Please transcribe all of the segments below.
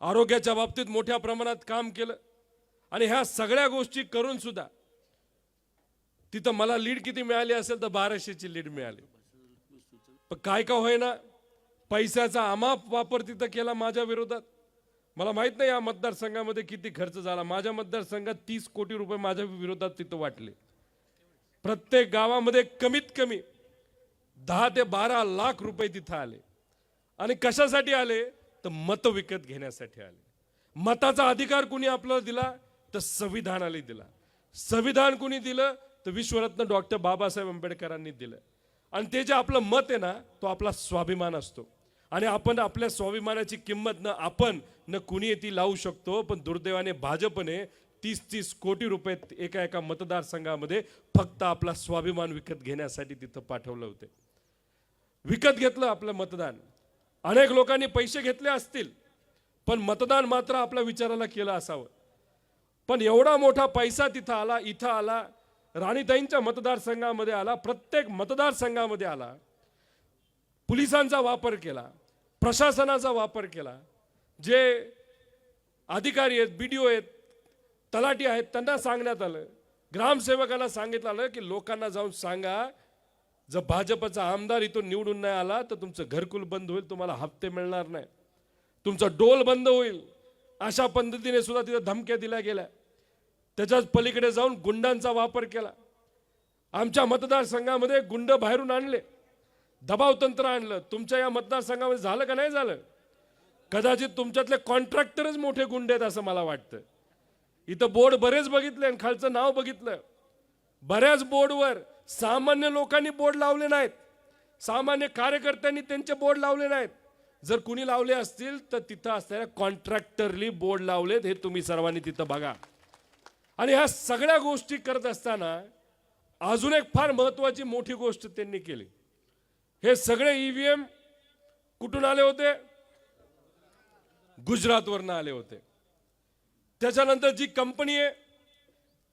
आरोग्याच्या बाबतीत मोठ्या प्रमाणात काम केलं. आणि ह्या सगळ्या गोष्टी करून सुद्धा तिथं मला लीड किती मिळाली असेल तर बाराशेची लीड मिळाली. पण काय का होईना पैशाचा अमाप वापर तिथं केला माझ्या विरोधात. मला माहीत नाही या मतदारसंघामध्ये किती खर्च झाला. माझ्या मतदारसंघात तीस कोटी रुपये माझ्या विरोधात तिथं वाटले. प्रत्येक गावामध्ये कमीत कमी दहा ते बारा लाख रुपये तिथं आले. आणि कशासाठी आले? तर मत विकत घेण्यासाठी आले. मताचा अधिकार कुणी आपल्याला दिला तर संविधानाने दिला. संविधान कुणी दिलं तर विश्वरत्न डॉक्टर बाबासाहेब आंबेडकरांनी दिलं. आणि ते जे आपलं मत आहे ना तो आपला स्वाभिमान असतो. आणि आपण आपल्या स्वाभिमानाची किंमत न आपण न कुणी ती लावू शकतो पण दुर्दैवाने भाजपने तीस तीस कोटी रुपये एका एका मतदारसंघामध्ये फक्त आपला स्वाभिमान विकत घेण्यासाठी तिथं पाठवलं होते. विकत घेतलं आपलं मतदान. अनेक लोकांनी पैसे घेतले असतील पण मतदान मात्र आपल्या विचाराला केलं असावं. पण एवढा मोठा पैसा तिथं आला इथं आला राणीताईंच्या मतदारसंघामध्ये आला प्रत्येक मतदारसंघामध्ये आला पोलिसांचा वापर केला प्रशासनाचा वापर केला जे अधिकारी आहेत बी डी ओ आहेत तलाठी आहेत त्यांना सांगण्यात आलं ग्रामसेवकाला सांगितलं आलं की लोकांना जाऊन सांगा जर भाजपचा आमदार इथून निवडून नाही आला तर तुमचं घरकुल बंद होईल तुम्हाला हप्ते मिळणार नाही. तुमचा डोल बंद होईल. अशा पद्धतीने सुद्धा तिथं धमक्या दिल्या गेल्या. त्याच्याच पलीकडे जाऊन गुंडांचा वापर केला. आमच्या मतदारसंघामध्ये गुंड बाहेरून आणले. दबाव तंत्र आणलं. तुमच्या या मतदारसंघामध्ये झालं का नाही झालं? कदाचित तुमच्यातले कॉन्ट्रॅक्टरच मोठे गुंड आहेत असं मला वाटतं. इथं बोर्ड बरेच बघितले आणि खालचं नाव बघितलं. बऱ्याच बोर्डवर सामान्य लोकांनी बोर्ड लावले नाहीत. सामान्य कार्यकर्त्यांनी त्यांचे बोर्ड लावले नाहीत. जर कुणी लावले असतील तर तिथं असणाऱ्या कॉन्ट्रॅक्टरली बोर्ड लावलेत हे तुम्ही सर्वांनी तिथं बघा. आणि ह्या सगळ्या गोष्टी करत असताना अजून एक फार महत्वाची मोठी गोष्ट त्यांनी केली. हे सगळे ईव्हीएम कुठून आले होते? गुजरातवरनं आले होते. त्याच्यानंतर जी कंपनी आहे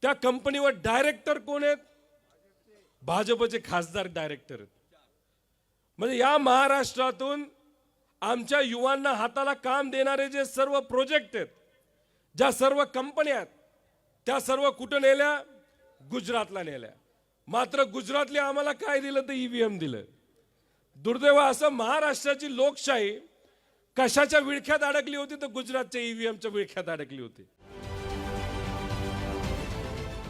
त्या कंपनीवर डायरेक्टर कोण आहेत? भाजपचे खासदार डायरेक्टर आहेत. म्हणजे या महाराष्ट्रातून आमच्या युवांना हाताला काम देणारे जे सर्व प्रोजेक्ट आहेत ज्या सर्व कंपन्या आहेत त्या सर्व कुठं नेल्या? गुजरातला नेल्या. मात्र गुजरातले आम्हाला काय दिलं? तर ईव्हीएम दिलं. दुर्दैव असं महाराष्ट्राची लोकशाही कशाच्या विळख्यात अडकली होती? तर गुजरातच्या ईव्हीएमच्या विळख्यात अडकली होती.